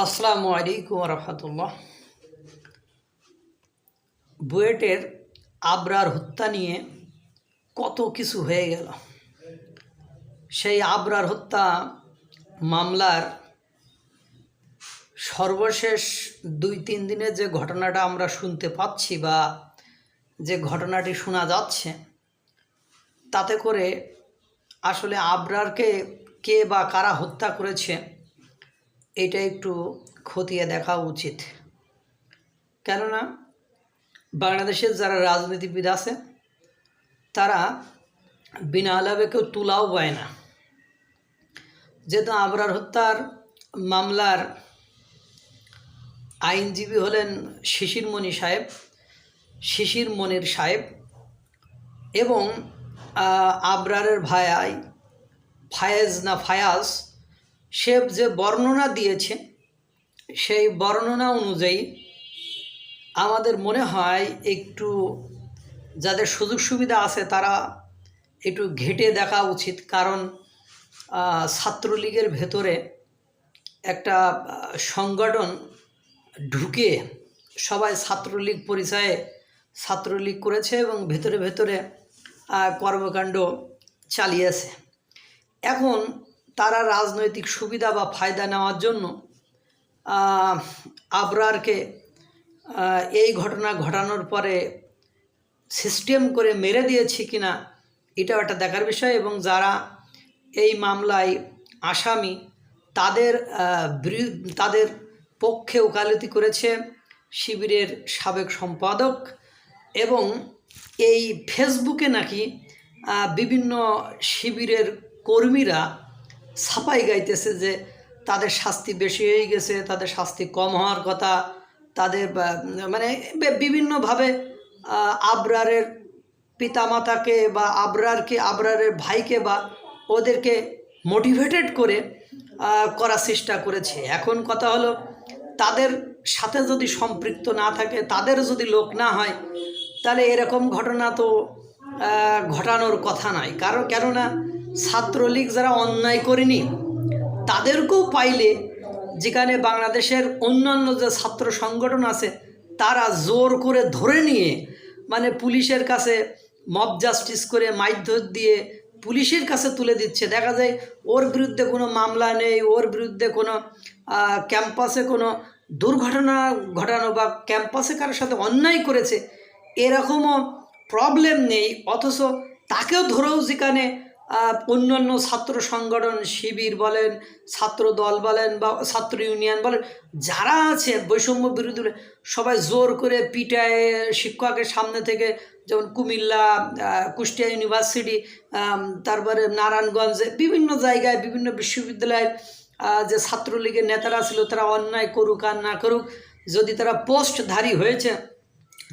আসসালামু আলাইকুম রহমতুল্লাহ। বুয়েটের আবরার হত্যা নিয়ে কত কিছু হয়ে গেল। সেই আবরার হত্যা মামলার সর্বশেষ দুই তিন দিনে যে ঘটনাটা আমরা শুনতে পাচ্ছি বা যে ঘটনাটি শোনা যাচ্ছে, তাতে করে আসলে আবরারকে কে বা কারা হত্যা করেছে এটা একটু খতিয়ে দেখা উচিত। কেননা বাংলাদেশের যারা রাজনীতিবিদ আছে, তারা বিনা আলাপে কেউ তুলাও পায় না। যেহেতু আবরার হত্যার মামলার আইনজীবী হলেন শিশির মণি সাহেব শিশির মনির সাহেব এবং আবরারের ভাই ফায়েজ না ফায়াজ সে যে বর্ণনা দিয়েছে, সেই বর্ণনা অনুযায়ী আমাদের মনে হয় একটু যাদের সুযোগ সুবিধা আছে তারা একটু ঘেটে দেখা উচিত। কারণ ছাত্রলীগের ভেতরে একটা সংগঠন ঢুকে সবাই ছাত্রলীগ পরিচয়ে ছাত্রলীগ করেছে এবং ভেতরে ভেতরে কর্মকাণ্ড চালিয়েছে। এখন তারা রাজনৈতিক সুবিধা বা ফায়দা নেওয়ার জন্য আবরারকে এই ঘটনা ঘটানোর পরে সিস্টেম করে মেরে দিয়েছে কিনা, এটাও একটা দেখার বিষয় এবং যারা এই মামলায় আসামি, তাদের তাদের পক্ষে ওকালতি করেছে শিবিরের সাবেক সম্পাদক এবং এই ফেসবুকে নাকি বিভিন্ন শিবিরের কর্মীরা ছাপাই গাইতেছে যে তাদের শাস্তি বেশি হয়ে গেছে, তাদের শাস্তি কম হওয়ার কথা, তাদের মানে বিভিন্নভাবে আবরারের পিতামাতাকে বা আবরারকে, আবরারের ভাইকে বা ওদেরকে মোটিভেটেড করে করার চেষ্টা করেছে। এখন কথা হলো, তাদের সাথে যদি সম্পৃক্ত না থাকে, তাদের যদি লোক না হয়, তাহলে এরকম ঘটনা তো ঘটানোর কথা নয় কারণ, কেননা ছাত্রলীগ যারা অন্যায় করেনি, তাদেরকেও পাইলে যেখানে বাংলাদেশের অন্যান্য যে ছাত্র সংগঠন আছে, তারা জোর করে ধরে নিয়ে মানে পুলিশের কাছে মব জাস্টিস করে মাইধর দিয়ে পুলিশের কাছে তুলে দিচ্ছে। দেখা যায় ওর বিরুদ্ধে কোনো মামলা নেই, ওর বিরুদ্ধে কোনো ক্যাম্পাসে কোনো দুর্ঘটনা ঘটানো বা ক্যাম্পাসে কারোর সাথে অন্যায় করেছে, এরকমও প্রবলেম নেই। অথচ তাকেও ধরেও যেখানে অন্যান্য ছাত্র সংগঠন, শিবির বলেন, ছাত্র দল বলেন বা ছাত্র ইউনিয়ন বলেন, যারা আছে বৈষম্য বিরোধী সবাই জোর করে পিটায় শিক্ষকের সামনে থেকে, যেমন কুমিল্লা কুষ্টিয়া ইউনিভার্সিটি তারপরে নারায়ণগঞ্জে, বিভিন্ন জায়গায়, বিভিন্ন বিশ্ববিদ্যালয়ের যে ছাত্রলীগের নেতারা ছিল, তারা অন্যায় করুক আর না করুক, যদি তারা পোস্টধারী হয়েছে,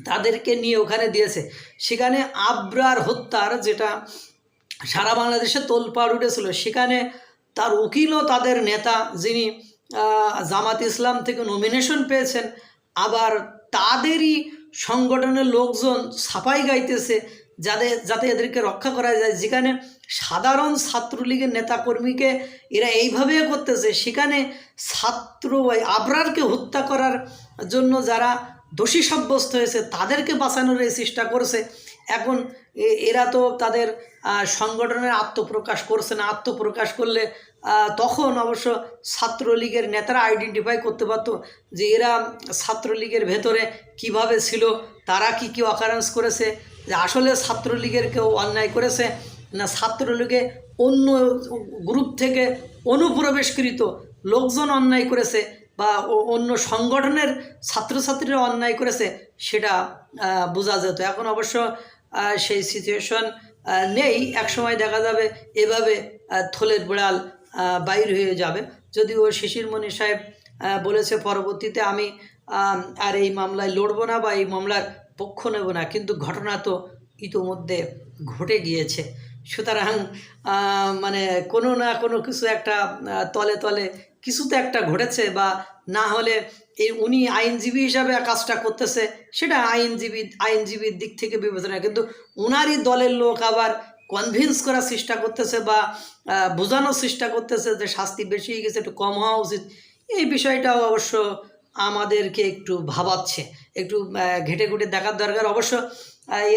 তাদেরকে নিয়ে ওখানে দিয়েছে। সেখানে আব্রার হত্যার যেটা সারা বাংলাদেশে তোলপাড় উঠেছিল। সেখানে তার উকিলও তাদের নেতা যিনি জামাত ইসলাম থেকে নমিনেশন পেয়েছেন, আবার তাদেরই সংগঠনের লোকজন ছাপাই গাইতেছে যাদের যাতে এদেরকে রক্ষা করা যায়। যেখানে সাধারণ ছাত্রলীগের নেতাকর্মীকে এরা এইভাবে করতেছে, সেখানে ছাত্র আবরারকে হত্যা করার জন্য যারা দোষী সাব্যস্ত হয়েছে, তাদেরকে বাঁচানোর এই চেষ্টা করছে। এখন এরা তো তাদের সংগঠনের আত্মপ্রকাশ করছে না। আত্মপ্রকাশ করলে তখন অবশ্য ছাত্রলীগের নেতারা আইডেন্টিফাই করতে পারতো যে এরা ছাত্রলীগের ভেতরে কীভাবে ছিল, তারা কি কি অকারেন্স করেছে, যে আসলে ছাত্রলীগের কেউ অন্যায় করেছে না ছাত্রলীগে অন্য গ্রুপ থেকে অনুপ্রবেশকৃত লোকজন অন্যায় করেছে বা অন্য সংগঠনের ছাত্রছাত্রীরা অন্যায় করেছে, সেটা বোঝা যেত। এখন অবশ্য সেই সিচুয়েশন নেই। একসময় দেখা যাবে এভাবে থলের বিড়াল বাইর হয়ে যাবে। যদিও শিশির মণি সাহেব বলেছে পরবর্তীতে আমি আর এই মামলায় লড়বো না বা এই মামলার পক্ষ নেব না। কিন্তু ঘটনা তো ইতোমধ্যে ঘটে গিয়েছে। সুতরাং মানে কোনো না কোনো কিছু একটা তলে তলে কিছু তো একটা ঘটেছে বা না হলে এই উনি আইনজীবী হিসাবে কাজটা করতেছে, সেটা আইনজীবী, আইনজীবীর দিক থেকে বিবেচনা কিন্তু ওনারই দলের লোক আবার কনভিন্স করার চেষ্টা করতেছে বা বোঝানোর চেষ্টা করতেছে যে শাস্তি বেশি হয়ে গেছে, একটু কম হওয়া উচিত। এই বিষয়টাও অবশ্য আমাদেরকে একটু ভাবাচ্ছে, একটু ঘেটে ঘুটে দেখার দরকার। অবশ্য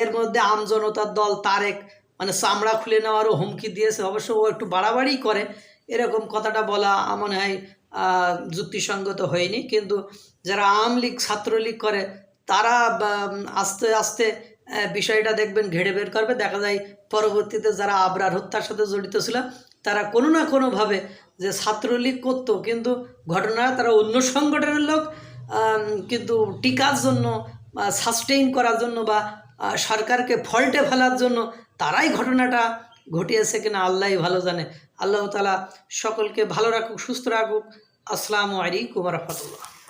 এর মধ্যে আমজনতার দল তারেক মানে চামড়া খুলে নেওয়ারও হুমকি দিয়েছে। অবশ্য ও একটু বাড়াবাড়ি করে। এরকম কথাটা বলা মনে হয় যুক্তিসঙ্গত হয়নি। কিন্তু যারা আওয়ামী লীগ, ছাত্রলীগ করে, তারা আস্তে আস্তে বিষয়টা দেখবেন ঘেড়ে বের করবে। দেখা যায় পরবর্তীতে যারা আবরার হত্যার সাথে জড়িত ছিল, তারা কোনো না কোনোভাবে যে ছাত্রলীগ করতো, কিন্তু ঘটনা তারা অন্য সংগঠনের লোক কিন্তু টিকার জন্য সাস্টেইন করার জন্য বা সরকারকে ফল্টে ফেলার জন্য তারাই ঘটনাটা ঘটিয়েছে কিনা আল্লাহ ভালো জানে। আল্লাহ তালা সকলকে ভালো রাখুক, সুস্থ রাখুক। আসসালামু আলাইকুম রহমতুল্লাহ।